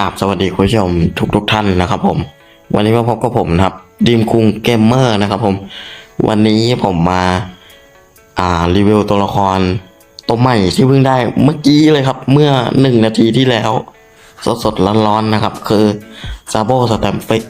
ราบสวัสดีคุณผู้ชมทุกทุกท่านนะครับผม วันนี้มาพบกับผมนะครับดีมคุงเกมเมอร์นะครับผม วันนี้ผมมาอ่ารีวิวตัวละครตัวใหม่ที่เพิ่งได้เมื่อกี้เลยครับ เมื่อหนึ่งนาทีที่แล้ว สดสดร้อนๆนะครับ คือซาโบสแตมปิส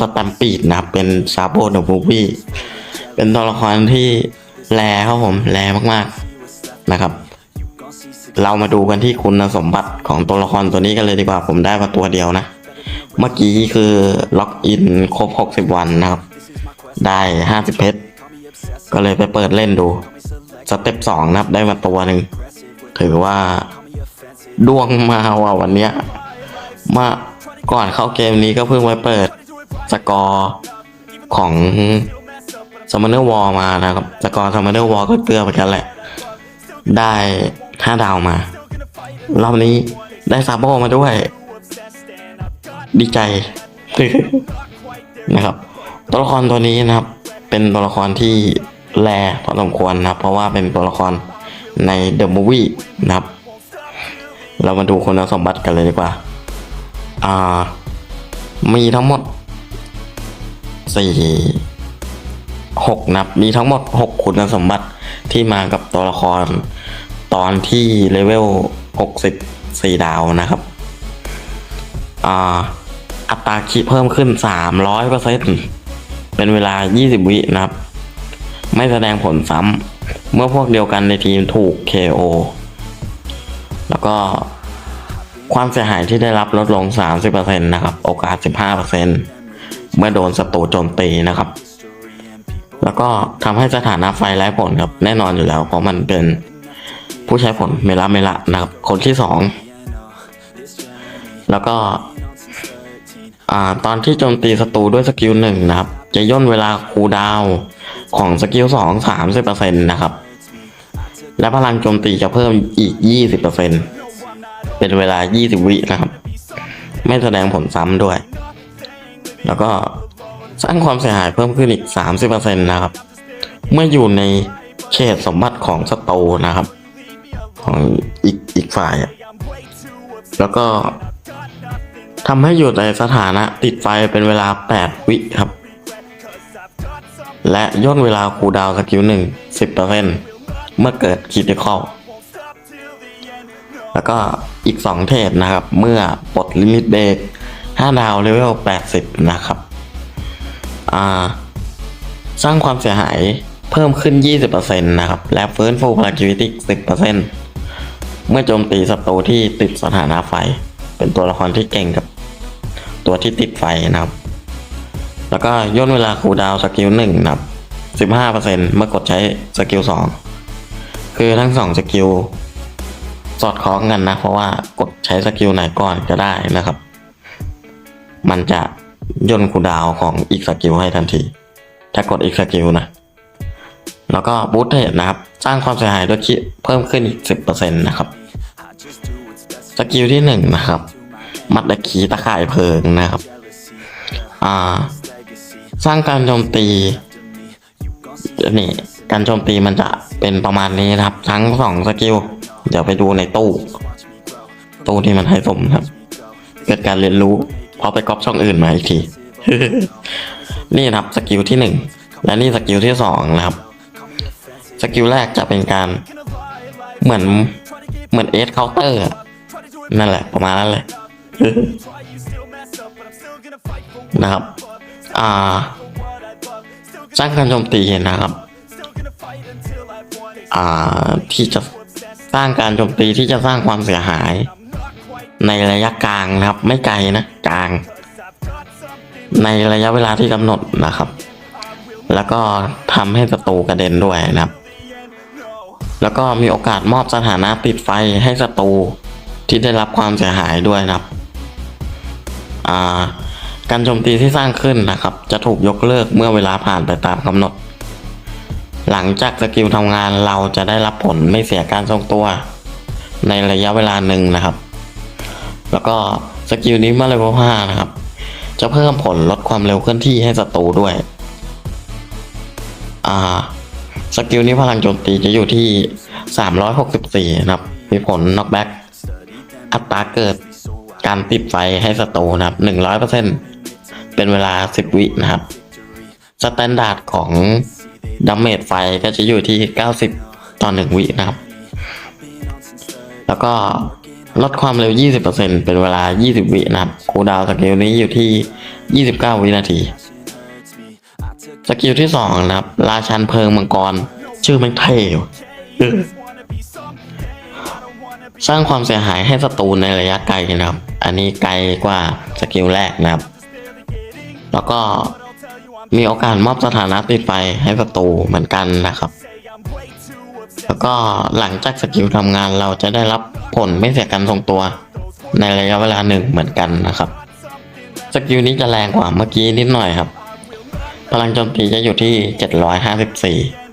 สแตมปีดนะครับเป็นซาโบเดอะมูวี่เป็นตัวละครที่แรครับผมแรมากๆนะครับ เรามาดูกันที่คุณสมบัติของตัวละครตัวนี้กันเลยดีกว่าผมได้มาตัวเดียวนะ เมื่อกี้คือล็อกอินครบ 60 วันนะครับ ได้ 50 เพชร ก็เลยไปเปิดเล่นดู สเต็ปสองนะครับ ได้มาตัวหนึ่ง ถือว่าดวงมาว่ะวันเนี้ย มาก่อนเข้าเกมนี้ก็เพิ่งไปเปิดสกอร์ของ s ม m นเนอร์วอลมานะครับ สกอร์ s ม m นเนอร์วอลก็เกลือเหมือนกันแหละ ได้ ห้าดาวมา รอบนี้ได้ซาโบมาด้วย ดีใจ นะครับ ตัวละครตัวนี้นะครับ เป็นตัวละครที่แรพอสมควรนะครับ เพราะว่าเป็นตัวละครในเดอะมูวี่นะครับ เรามาดูคุณสมบัติกันเลยดีกว่า อ่า มีทั้งหมดสี่หกนับ มีทั้งหมดหกคุณสมบัติที่มากับตัวละคร ตอนที่เลเวลหกสิบสี่ดาวนะครับ อ่า อัตราคิเพิ่มขึ้นสามร้อยเปอร์เซ็นเป็นเวลายี่สิบวินะครับ ไม่แสดงผลซ้ำ เมื่อพวกเดียวกันในทีมถูก KO แล้วก็ความเสียหายที่ได้รับลดลง 30%นะครับ โอกาส 15%เมื่อโดนศัตรูโจมตีนะครับ แล้วก็ทำให้สถานะไฟไร้ผลครับ แน่นอนอยู่แล้วเพราะมันเป็น ผู้ใช้ผลเมล่าเมละนะครับ คนที่สองแล้วก็อ่าตอนที่โจมตีศัตรูด้วยสกิลหนึ่งนะครับ จะย่นเวลาคูลดาวของสกิลสองสามสิบเปอร์เซ็นต์นะครับ และพลังโจมตีจะเพิ่มอีกยี่สิบเปอร์เซ็นต์เป็นเวลายี่สิบวินะครับ ไม่แสดงผลซ้ำด้วย แล้วก็สร้างความเสียหายเพิ่มขึ้นอีกสามสิบเปอร์เซ็นต์นะครับ เมื่ออยู่ในเขตสมบัติของศัตรูนะครับ ของอีกอีกฝ่าย แล้วก็ทำให้อยู่ในสถานะติดไฟเป็นเวลา 8 วิครับ และย่นเวลาคูดาวสกิลหนึ่ง10%เปอร์เซ็นเมื่อเกิดคิดคอลแล้วก็อีก 2 เทศนะครับ เมื่อปลดลิมิตเบรก5ดาวเลเวล 80 นะครับอ่าสร้างความเสียหายเพิ่มขึ้น 20%นะครับ และฟื้นฟูพลังชีวิตอีก10% เมื่อโจมตีศัตรูที่ติดสถานะไฟ เป็นตัวละครที่เก่งกับ ตัวที่ติดไฟนะครับ แล้วก็ย่นเวลาคูดาวสกิลหนึ่งนะครับ15%เมื่อกดใช้สกิลสองคือทั้งสองสกิลสอดคล้องกันนะ เพราะว่ากดใช้สกิลไหนก่อนก็ได้นะครับ มันจะย่นคูดาวของอีกสกิลให้ทันที ถ้ากดอีกสกิลนะ แล้วก็บูทเทดนะครับ สร้างความเสียหายด้วยคิเพิ่มขึ้นอีก 10%นะครับ สกิลที่หนึ่งนะครับ มัดตะขีตะข่ายเพลิงนะครับ อ่า สร้างการโจมตีนี่การโจมตีมันจะเป็นประมาณนี้นะครับ ทั้งสองสกิล เดี๋ยวไปดูในตู้ ตู้ที่มันให้สมครับ เกิดการเรียนรู้เพราะไปก๊อปช่องอื่นมาอีกที นี่นะครับสกิลที่หนึ่งและนี่สกิลที่สองนะครับ สกิลแรกจะเป็นการเหมือนเหมือนเอสเคาน์เตอร์ นั่นแหละประมาณนั้นเลยนะครับ อ่าสร้างการโจมตีนะครับ อ่าที่จะสร้างการโจมตีที่จะสร้างความเสียหาย ในระยะกลางนะครับ ไม่ไกลนะกลาง ในระยะเวลาที่กำหนดนะครับ แล้วก็ทำให้ศัตรูกระเด็นด้วยนะครับ แล้วก็มีโอกาสมอบสถานะติดไฟให้ศัตรู ที่ได้รับความเสียหายด้วยนะครับการโจมตีที่สร้างขึ้นนะครับ จะถูกยกเลิกเมื่อเวลาผ่านไปตามกำหนด หลังจากสกิลทำงานเราจะได้รับผลไม่เสียการทรงตัว ในระยะเวลาหนึ่งนะครับ แล้วก็สกิลนี้เมื่อเลเวล5นะครับ จะเพิ่มผลลดความเร็วเคลื่อนที่ให้ศัตรูด้วยสกิลนี้พลังโจมตีจะอยู่ที่ 364 นะครับ มีผลน็อกแบ็ก อัตราเกิดการติดไฟให้ศัตรูนะครับหนึ่งร้อยเปอร์เซ็นเป็นเวลาสิบวินะครับ สแตนดาร์ดของดัมเมจไฟก็จะอยู่ที่เก้าสิบต่อหนึ่งวินะครับ แล้วก็ลดความเร็ว 20%เป็นเวลา 20 วินะครับ คูลดาวสกิลนี้อยู่ที่ 29 วินาที สกิลที่ 2 นะครับ ราชันเพลิงมังกร ชื่อมันเท่ สร้างความเสียหายให้ศัตรูในระยะไกลนะครับ อันนี้ไกลกว่าสกิลแรกนะครับ แล้วก็มีโอกาสมอบสถานะติดไฟให้ศัตรูเหมือนกันนะครับ แล้วก็หลังจากสกิลทำงานเราจะได้รับผลไม่เสียการทรงตัว ในระยะเวลาหนึ่งเหมือนกันนะครับ สกิลนี้จะแรงกว่าเมื่อกี้นิดหน่อยครับ พลังโจมตีจะอยู่ที่ 754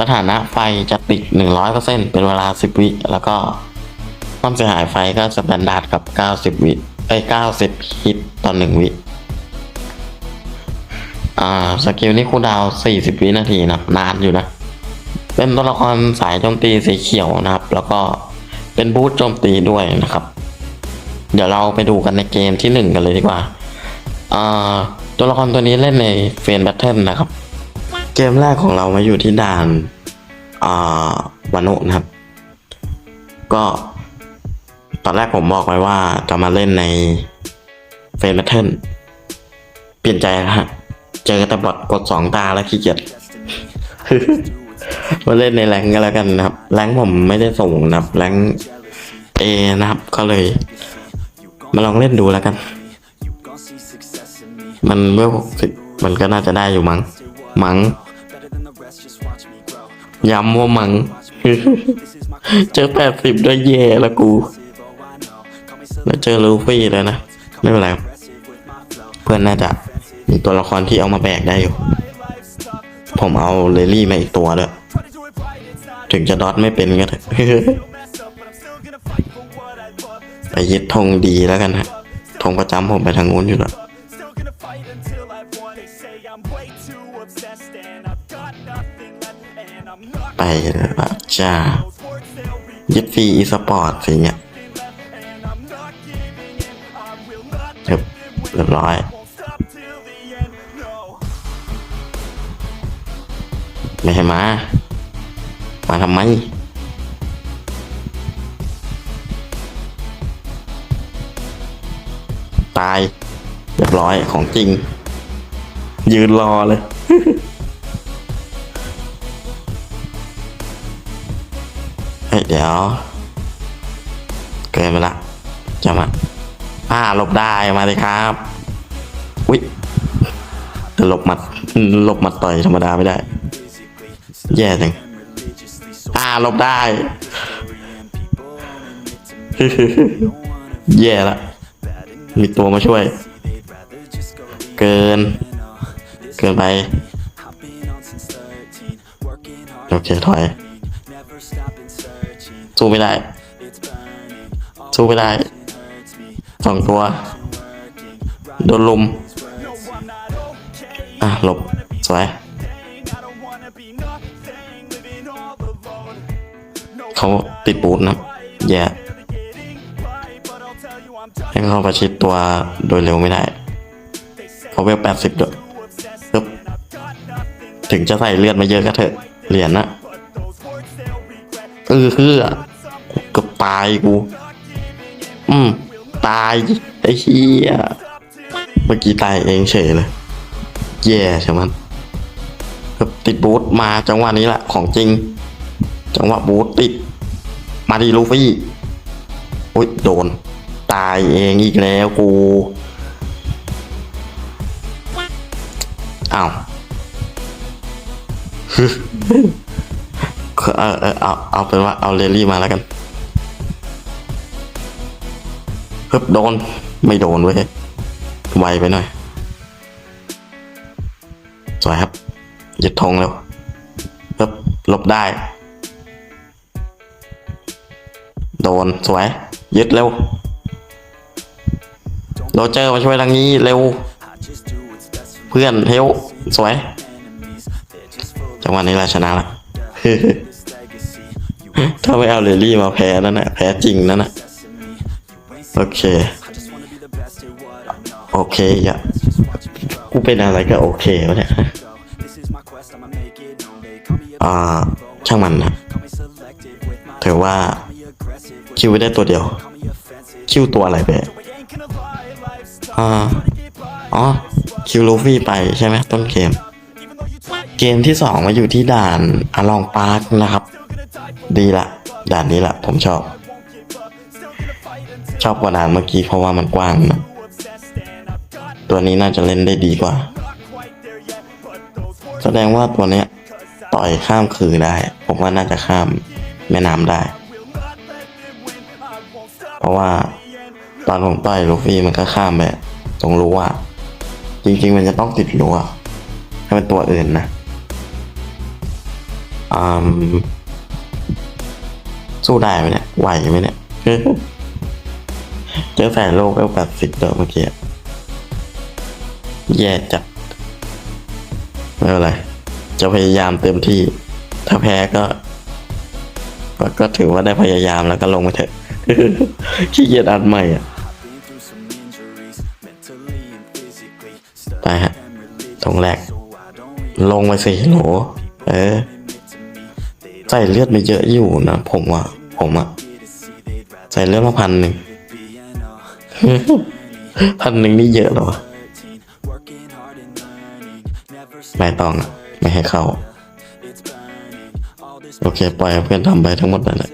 สถานะไฟจะติด 100%เป็นเวลา 10 วิ แล้วก็ความเสียหายไฟก็สแตนดาร์ดกับ 90 วิเอ้90 ฮิตต่อ 1 วิอ่าสกิลนี้คูดาว 40 วินาทีนะครับนานอยู่นะ เป็นตัวละครสายโจมตีสีเขียวนะครับ แล้วก็เป็นบูทโจมตีด้วยนะครับ เดี๋ยวเราไปดูกันในเกมที่หนึ่งกันเลยดีกว่าอ่าตัวละครตัวนี้เล่นในเฟนแบทเทิลนะครับ เกมแรกของเรามาอยู่ที่ด่านวานุนะครับ ก็ตอนแรกผมบอกไว้ว่าจะมาเล่นในเฟนแบทเทิลเปลี่ยนใจแล้วฮะ เจอแต่บอทกดสองตาแล้วขี้เกียจมาเล่นในแรงก็แล้วกันนะครับ แรงผมไม่ได้ส่งนะครับ แรงเอนะครับ ก็เลย มาลองเล่นดูแล้วกัน มันเมื่อหกสิบมันก็น่าจะได้อยู่มั้งมั้ง ย้ำว่ามัง เจอแปดสิบด้วยเย่ล้วกู แล้วเจอลูฟี่แล้วนะ ไม่เป็นไร เพื่อนน่าจะมีตัวละครที่เอามาแบกได้อยู่ ผมเอาเลลี่มาอีกตัวด้วย ถึงจะดอทไม่เป็นก็เถอะไปยึดธงดีแล้วกันฮะธงประจำผมไปทางนู้นอยู่แล้ว ไปแบบจะยึดฟีอีสปอร์ตสิเนี่ยเรียบร้อยไม่ใช่มา มาทำไม ตาย เรียบร้อยของจริง ยืนรอเลย ดี๋ยว เกินไปละจะมาอ่าหลบได้มาเลยครับอุ๊ยจะหลบหมัดหลบหมัดต่อยธรรมดาไม่ได้ แย่จังอ่าหลบได้ แย่ละมีตัวมาช่วย เกิน เกินไปโอเคถอย สู้ไม่ได้ สู้ไม่ได้สองตัว โดนลุมอะ หลบ สวยเขาติดปูดนะแย่ yeah. ให้เขาประชิดตัวโดยเร็วไม่ได้ เขาเวลแปดสิบด้วยถึงจะใส่เลือดมาเยอะก็เถอะ เหรียญนะ เออเฮือเกือบตายกู อืม ตายไอ้เหี้ยเมื่อกี้ตายเองเฉยเลย แย่ใช่ไหมกือบติดบูทมาจังหวะนี้แหละของจริง จังหวะบูทติด มาดีลูฟี่อุ้ยโดน ตายเองอีกแล้วกูอ้าว เออเออเอาเอาเป็นว่าเอาเรลลี่มาแล้วกันเฮ้บโดน ไม่โดนเว้ยไวไปหน่อยสวยครับยึดธงแล้วเฮ้บหลบได้ โดนสวย ยึดเร็วโรเจอร์มาช่วยทางนี้เร็ว เพื่อนเฮลสวยจังหวะนี้เราชนะละาไม่เอาเรลลี่มาแพ้นั่นน่ะแพ้จริงนั่นน่ะโอเค โอเคอย่ากูเป็นอะไรก็โอเควะเนี่ยอ่าช่างมันนะถือว่าคิวได้ตัวเดียว คิวตัวอะไรไปอ่าอ๋อคิวลูฟี่ไปใช่ไหมต้นเกม เกมที่สองมาอยู่ที่ด่านอลองปาร์คนะครับ ดีละ ด่านนี้แหละผมชอบ ชอบกว่าด่านเมื่อกี้เพราะว่ามันกว้างนะตัวนี้น่าจะเล่นได้ดีกว่า แสดงว่าตัวเนี้ยต่อยข้ามคือได้ ผมว่าน่าจะข้ามแม่น้ำได้ เพราะว่าตอนผมต่อยลูฟี่มันก็ข้ามไปตรงรั้วจริงๆมันจะต้องติดรั้วถ้เป็นตัวอื่นนะอืม สู้ได้ไหมเนี่ยไหวไหมเนี่ยเจอแสนโลกแล้วแบบสิบเดิมเมื่อกี้แย่จัดไม่เป็นไรจะพยายามเต็มที่ ถ้าแพ้ก็ก็ ก็ถือว่าได้พยายามแล้วก็ลงไปเถอะขี้เกียจอัดใหม่อะไปฮะตรงแรก ลงไปสิโหลเออ ใส่เลือดไปเยอะอยู่นะผมว่าผมอะใส่เลือดมาพันหนึ่งพันหนึ่งนี่เยอะหรอไม่ต้องอะไม่ให้เข้า โอเค ปล่อยเพื่อนทำไปทั้งหมดนั่นแหละ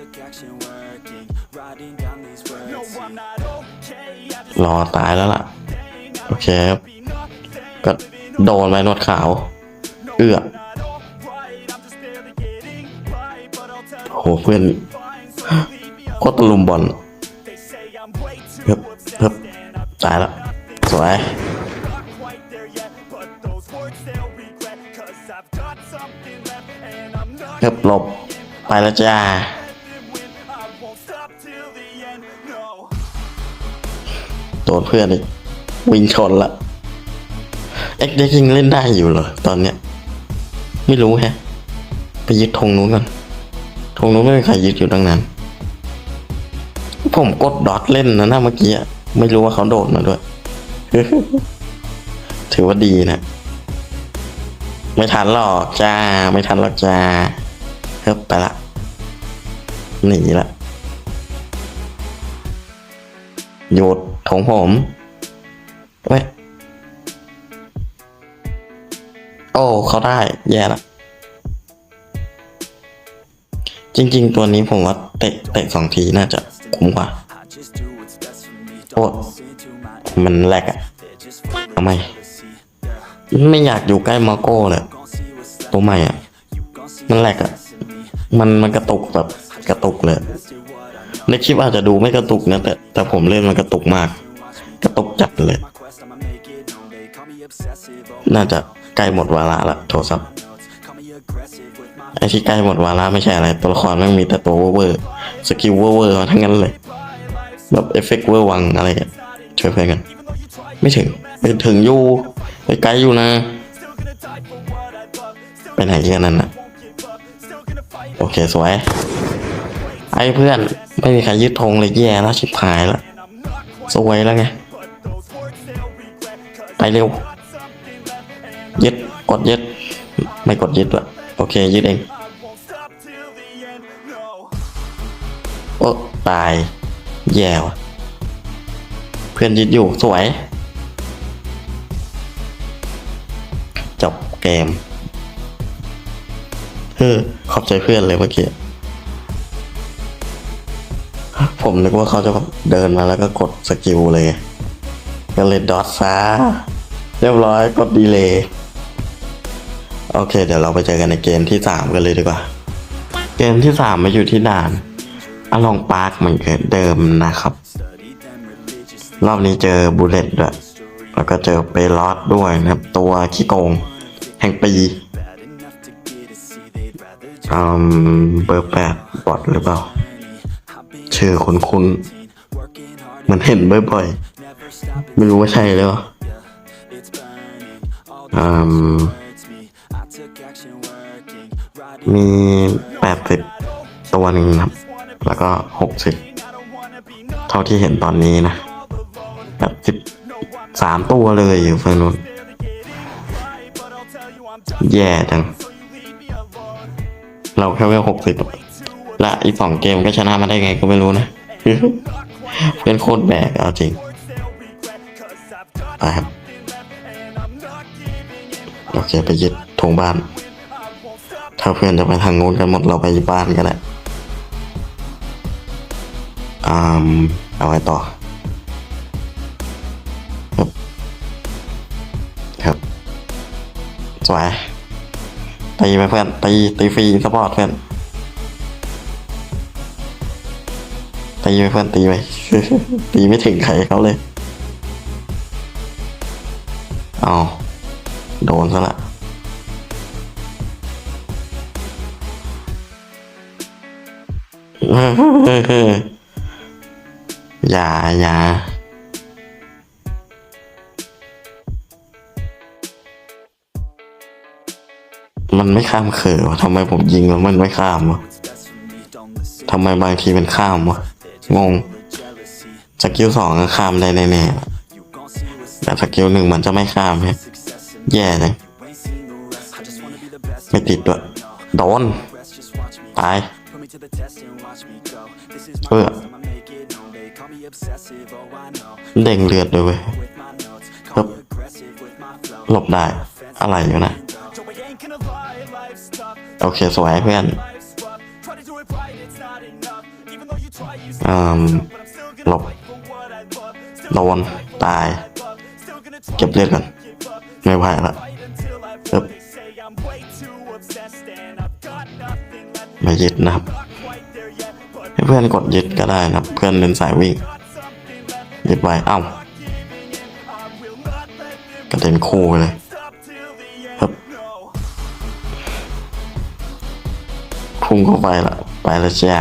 รอตายแล้วล่ะ โอเคก็โดนไปนวดขาว เอื้อ เพื่อนโคตรลุมบอลเฮึบเฮึบตายแล้วสวยเฮึบหลบไปแล้วจ้าโดนเพื่อนอีกวิ่งชนละเอ็กเด็กยังเล่นได้อยู่เหรอตอนเนี้ย ไม่รู้แฮะ ไปยึดธงนู้นกัน ธงนู้นไม่มีใครยึดอยู่ตั้งนั้น ผมกดดอทเล่นนะหน้าเมื่อกี้ไม่รู้ว่าเขาโดดมาด้วย ถือว่าดีนะ ไม่ทันหรอกจ้า ไม่ทันหรอกจ้าเฮ้ยไปละหนีละหยุดของผมเว้ยโอ้ เขาได้ แย่ละ จริง ๆ ตัวนี้ผมว่าเตะเตะสองทีน่าจะคุ้มกว่าโอ้มันแหลกอะทำไม ไม่อยากอยู่ใกล้มาโก้เลยตัวใหม่อะมันแหลกอะมันมันกระตุกแบบกระตุกเลยในคลิปอาจจะดูไม่กระตุกนะแต่แต่ผมเล่นมันกระตุกมาก กระตุกจัดเลย น่าจะใกล้หมดเวลาละโทรศัพท์ ไอที่ใกล้หมดวาระไม่ใช่อะไร ตัวละครแม่งมีแต่ตัวเวอร์สกิลเวอร์ทั้งนั้นเลย แบบเอฟเฟกต์เวอร์วังอะไรกันช่วยเพื่อนกัน ไม่ถึงไปถึงอยู่ไปไกลอยู่นะ ไปไหนแค่นั้นนะโอเคสวย ไอ้เพื่อนไม่มีใครยึดธงเลยแย่แล้วชิบหายแล้วสวยแล้วไง ไปเร็ว ยึดกดยึด ไม่กดยึดละ โอเคยึดเอง โอ้ตาย แย่วเพื่อนยึดอยู่สวย จบเกมเฮ้อขอบใจเพื่อนเลยเมื่อกี้ ผมนึกว่าเขาจะเดินมาแล้วก็กดสกิลเลย ก็เลยดอทซาเรียบร้อยกดดีเลย โอเค เดี๋ยวเราไปเจอกันในเกมที่สามกันเลยดีกว่า เกมที่สามมาอยู่ที่ด่านอลองปาร์คเหมือนเดิมนะครับ รอบนี้เจอบูเลตด้วย แล้วก็เจอเปลอดด้วยนะครับ ตัวขี้โกง แห่งปีอืมเบอร์แปดบอทหรือเปล่า ชื่อคุ้นๆมันเห็นบ่อยๆ ไม่รู้ว่าใช่หรือเปล่าอืม มีแปดสิบตัวหนึ่งครับ แล้วก็หกสิบเท่าที่เห็นตอนนี้นะแบบสิบสามตัวเลยอยู่ฝั่งนู้นแย่จัง เราแค่เวลหกสิบและอีกสองเกมก็ชนะมาได้ไงก็ไม่รู้นะ เพื่อนโคตรแบกเอาจริงไปครับโอเคไปยึดทงบ้าน ถ้าเพื่อนจะไปทางนู้นกันหมดเราไปบ้านกันแหละอ่าเอาไว้ต่อ ครับ ครับ สวย ตีไปเพื่อน ตี ตีฟรีสปอร์ตเพื่อน ตีไปเพื่อน ตีไป ตีไม่ถึงใครเขาเลย เอาโดนซะละ อย่าอย่ามันไม่ข้ามเขือวะทำไมผมยิงแล้วมันไม่ข้ามวะทำไมบางทีมันข้ามวะงงสกิลสองข้ามได้แน่ๆแต่สกิลหนึ่งมันจะไม่ข้ามฮะแย่จังไม่ติดด้วยโดนตาย เออเด้งเลือดด้วยเว้ยครับหลบได้ อะไรอยู่นะ โอเค สวยเพื่อนอืมหลบโดนตาย เก็บเลือดก่อน ไม่ไหวละปึ๊บมายึดนะครับ ให้เพื่อนกดยึดก็ได้นะครับเพื่อนเล่นสายวิ่งยึดไว้เอ้ากระเด็นคู่ไปเลยครับพุ่งเข้าไปละไปและจ้า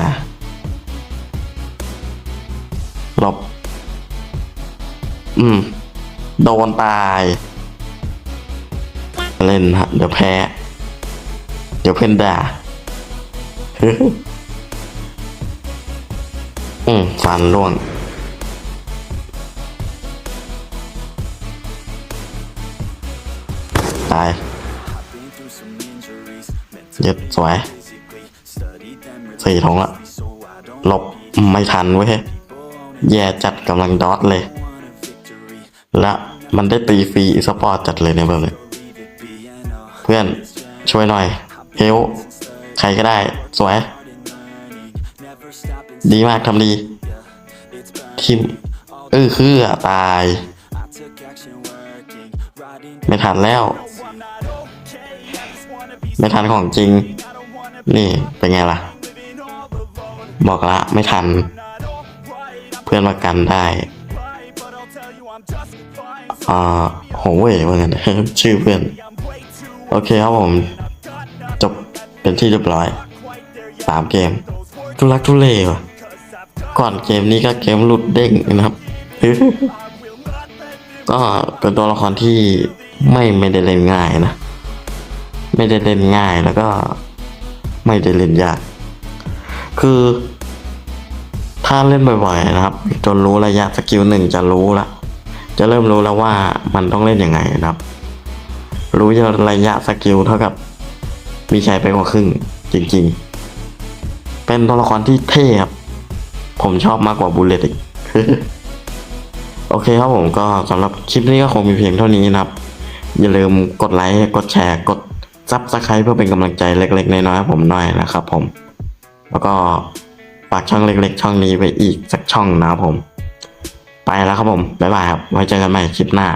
หลบ อืม โดนตาย เล่นฮะ เดี๋ยวแพ้ เดี๋ยวเพื่อนด่า อืมฟันร่วงตายเย็ดสวยสี่ทงละหลบไม่ทันเว้ยแย่จัดกำลังดอทเลย และมันได้ตีฟรีอีสปอร์ตจัดเลยในแบบนี้เพื่อนช่วยหน่อยเฮลใครก็ได้ สวย ดีมากทำดีทิมเออคืออะตาย ไม่ทันแล้ว ไม่ทันของจริง นี่เป็นไงล่ะ บอกละไม่ทัน เพื่อนมากันได้อ่าโหเว่ยว่างั้นชื่อเพื่อน โอเคครับผม จบเป็นที่เรียบร้อยสามเกมทุลักทุเลว่ะ ก่อนเกมนี้ก็เกมหลุดเด้งนะครับ ก็เป็นตัวละครที่ไม่ไม่ได้เล่นง่ายนะ ไม่ได้เล่นง่ายแล้วก็ไม่ได้เล่นยาก คือถ้าเล่นบ่อยๆนะครับ จนรู้ระยะสกิลหนึ่งจะรู้ละจะเริ่มรู้แล้วว่ามันต้องเล่นยังไงนะครับ รู้ระยะสกิลเท่ากับ มีชัยไปกว่าครึ่งจริงๆ เป็นตัวละครที่เท่ครับ ผมชอบมากกว่าบูเลตอีกโอเคครับผมก็สำหรับคลิปนี้ก็คงมีเพียงเท่านี้นะครับ อย่าลืมกดไลค์กดแชร์กดซับสไครป์เพื่อเป็นกำลังใจเล็กๆน้อยๆให้ผมหน่อยนะครับผม แล้วก็ฝากช่องเล็กๆ ช่องนี้ไปอีกสักช่องนะครับผม ไปแล้วครับผม บ๊ายบายครับ ไว้เจอกันใหม่คลิปหน้า